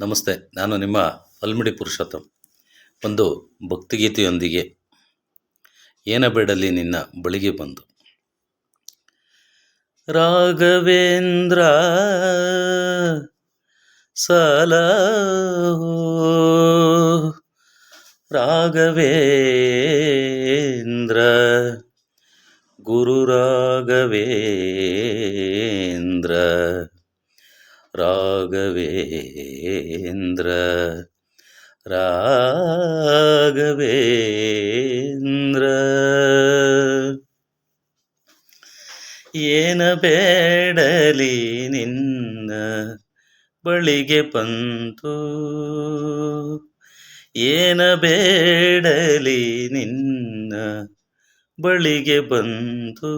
ನಮಸ್ತೆ, ನಾನು ನಿಮ್ಮ ಅಲ್ಮಿಡಿ ಪುರುಷೋತ್ತಮ್. ಒಂದು ಭಕ್ತಿಗೀತೆಯೊಂದಿಗೆ ಏನ ಬೇಡಲಿ ನಿನ್ನ ಬಳಿಗೆ ಬಂದು. ರಾಘವೇಂದ್ರ ಸಲಹೋ ರಾಘವೇಂದ್ರ, ಗುರು ರಾಘವೇಂದ್ರ. ರಾಘವೇಂದ್ರ ರಾಘವೇಂದ್ರ. ಏನ ಬೇಡಲಿ ನಿನ್ನ ಬಳಿಗೆ ಬಂತು? ಏನ ಬೇಡಲಿ ನಿನ್ನ ಬಳಿಗೆ ಬಂತು?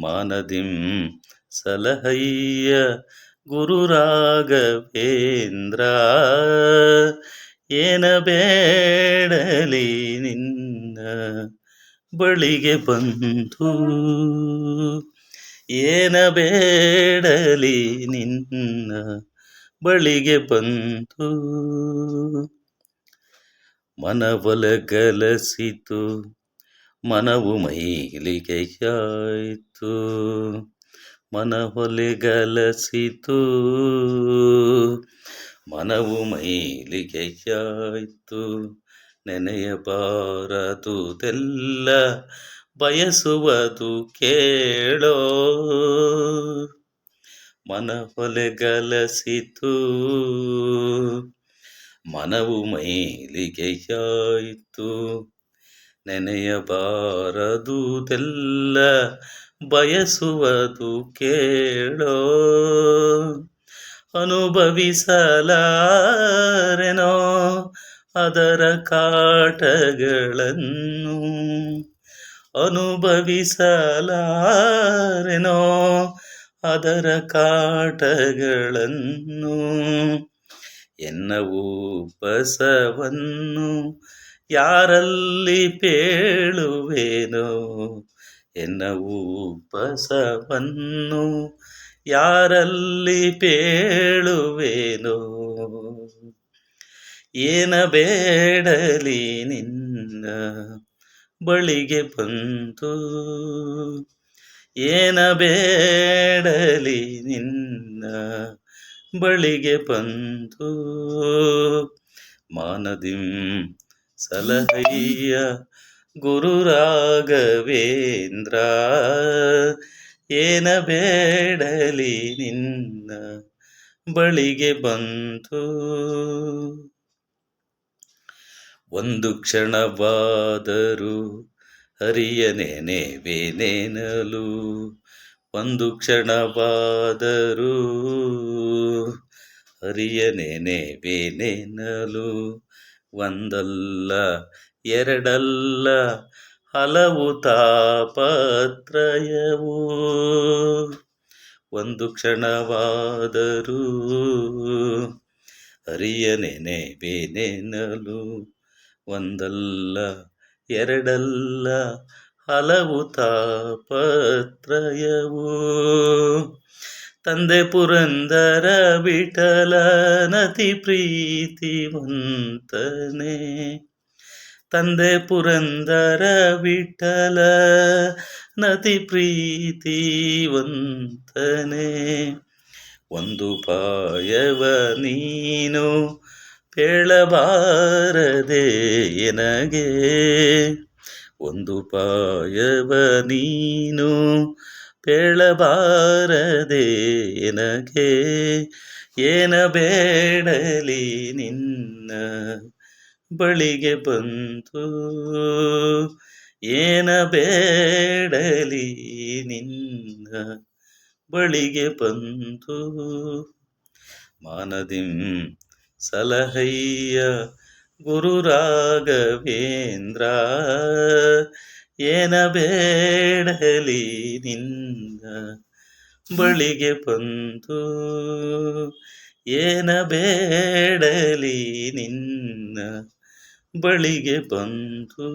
ಮಾನದಿಂ ಸಲಹಯ್ಯ ಗುರು ರಾಘವೇಂದ್ರ ಏನ ಬೇಡಲಿ ನಿನ್ನ ಬಳಿಗೆ ಬಂತು ಏನ ಬೇಡಲಿ ನಿನ್ನ ಬಳಿಗೆ ಬಂತು ಮನವೊಲಗಲಸಿತು ಮನವು ಮೈಲಿಗೆಯಾಯಿತು. ಮನವೊಲೆಗಲಸಿತು. ಮನವು ಮೈಲಿಗೆಯಾಯಿತು. ನೆನೆಯಬಾರದುದೆಲ್ಲ ಬಯಸುವುದು ಕೇಳೋ. ಮನವೊಲೆಗಲಸಿತು. ಮನವು ಮೈಲಿಗೆಯಾಯಿತು. ನೆನೆಯಬಾರದುದೆಲ್ಲ ಬಯಸುವುದು ಕೇಳೋ. ಅನುಭವಿಸಲಾರೆನೋ ಅದರ ಕಾಟಗಳನ್ನು. ಅನುಭವಿಸಲಾರೆನೋ ಅದರ ಕಾಟಗಳನ್ನು. ಎನ್ನವು ಬಸವನ್ನು ಯಾರಲ್ಲಿ ಪೇಳುವೇನೋ. ಎನ್ನವು ಬಸವನ್ನು ಯಾರಲ್ಲಿ ಪೇಳುವೇನೋ? ಏನ ಬೇಡಲಿ ನಿನ್ನ ಬಳಿಗೆ ಬಂತು ಏನ ಬೇಡಲಿ ನಿನ್ನ ಬಳಿಗೆ ಬಂತು ಮಾನದಿಂ ಸಲಹಯ್ಯ ಗುರು ರಾಘವೇಂದ್ರ ಏನ ಬೇಡಲಿ ನಿನ್ನ ಬಳಿಗೆ ಬಂತು ಒಂದು ಕ್ಷಣವಾದರೂ ಹರಿಯ ನೆನೆವೇನೆನಲು ಒಂದು ಕ್ಷಣವಾದರೂ ಹರಿಯ ನೆನೆವೇನೆನಲು ಒಂದಲ್ಲ ಎರಡಲ್ಲ ಹಲವು ತಾಪತ್ರಯವು. ಒಂದು ಕ್ಷಣವಾದರೂ ಹರಿಯ ನೆನೆವೇನೆನಲು ಒಂದಲ್ಲ ಎರಡಲ್ಲ ಹಲವು ತಾಪತ್ರಯವು. ತಂದೆ ಪುರಂದರ ವಿಠಲನತಿ ಪ್ರೀತಿವಂತನೇ. ತಂದೆ ಪುರಂದರ ವಿಠಲ ನತಿ ಪ್ರೀತಿವಂತನೆ ಒಂದು ಪಾಯವ ನೀನು ಪೇಳಬಾರದೆ ಎನಗೆ. ಒಂದು ಪಾಯವ ನೀನು ಪೇಳಬಾರದೆ ಎನಗೆ. ಏನ ಬೇಡಲಿ ನಿನ್ನ ಬಳಿಗೆ ಬಂತು ಏನ ಬೇಡಲಿ ನಿನ್ನ ಬಳಿಗೆ ಬಂತು ಮಾನದಿಂ ಸಲಹಯ್ಯ ಗುರು ರಾಘವೇಂದ್ರ ಏನ ಬೇಡಲಿ ನಿನ್ನ ಬಳಿಗೆ ಬಂತು ಏನ ಬೇಡಲಿ ನಿನ್ನ ಬಳಿಗೆ ಬಂತು